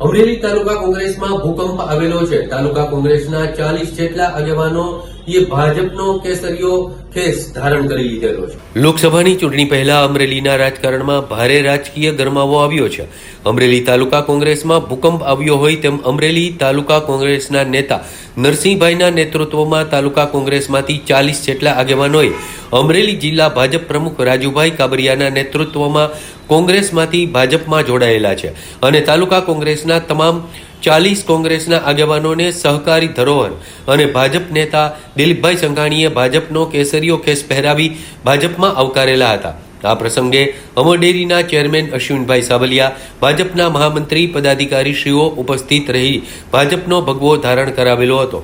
અમરેલી તાલુકા કોંગ્રેસમાં ભૂકંપ આવેલો છે. તાલુકા કોંગ્રેસના ચાલીસ જેટલા આગેવાનો એ ભાજપનો કેસરીયો ખેસ ધારણ કરી લીધેલો છે. લોકસભાની ચૂંટણી પહેલા અમરેલીના રાજકારણમાં ભારે રાજકીય ગરમાવો આવ્યો છે. અમરેલી તાલુકા કોંગ્રેસમાં ભૂકંપ આવ્યો હોય તેમ અમરેલી તાલુકા કોંગ્રેસના નેતા નરસિંહભાઈના નેતૃત્વમાં તાલુકા કોંગ્રેસમાંથી ચાલીસ જેટલા આગેવાનોએ અમરેલી જિલ્લા ભાજપ પ્રમુખ રાજુભાઈ કાબરિયાના નેતૃત્વમાં કોંગ્રેસમાંથી ભાજપમાં જોડાયેલા છે. અને તાલુકા કોંગ્રેસના તમામ ચાલીસ કોંગ્રેસના આગેવાનોને સહકારી ધરોહર અને ભાજપ નેતા દિલીપભાઈ સંઘાણીએ ભાજપનો કેસરીયો કેસ પહેરાવી ભાજપમાં આવકારેલા હતા. આ પ્રસંગે અમર ડેરીના ચેરમેન અશ્વિનભાઈ સાબલિયા, ભાજપના મહામંત્રી પદાધિકારીશ્રીઓ ઉપસ્થિત રહી ભાજપનો ભગવો ધારણ કરાવેલો હતો.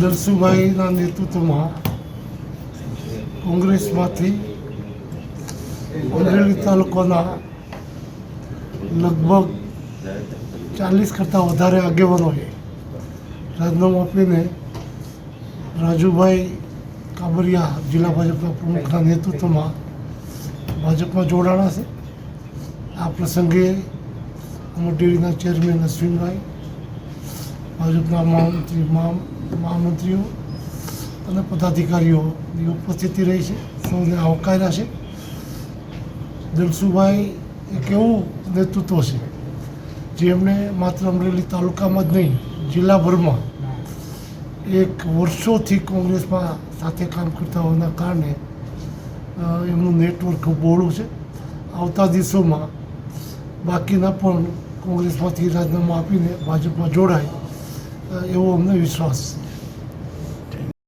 દરસુભાઈના નેતૃત્વમાં કોંગ્રેસમાંથી અમરેલી તાલુકાના લગભગ ચાલીસ કરતાં વધારે આગેવાનોએ રાજીનામું આપીને રાજુભાઈ કાબરિયા જિલ્લા ભાજપના પ્રમુખના નેતૃત્વમાં ભાજપમાં જોડાણા છે. આ પ્રસંગે અમર ડેરીના ચેરમેન અશ્વિનભાઈ, ભાજપના મહામંત્રી મહા- મહામંત્રીઓ અને પદાધિકારીઓની ઉપસ્થિતિ રહી છે. સૌને આવકાર્યા છે. દિલસુભાઈ એક એવું નેતૃત્વ છે જેમણે માત્ર અમરેલી તાલુકામાં જ નહીં, જિલ્લાભરમાં એક વર્ષોથી કોંગ્રેસમાં સાથે કામ કરતા હોવાના કારણે એમનું નેટવર્ક ખૂબ બહોળું છે. આવતા દિવસોમાં બાકીના પણ કોંગ્રેસમાંથી રાજીનામું આપીને ભાજપમાં જોડાય. અ, એવો અમને વિશ્વાસ છે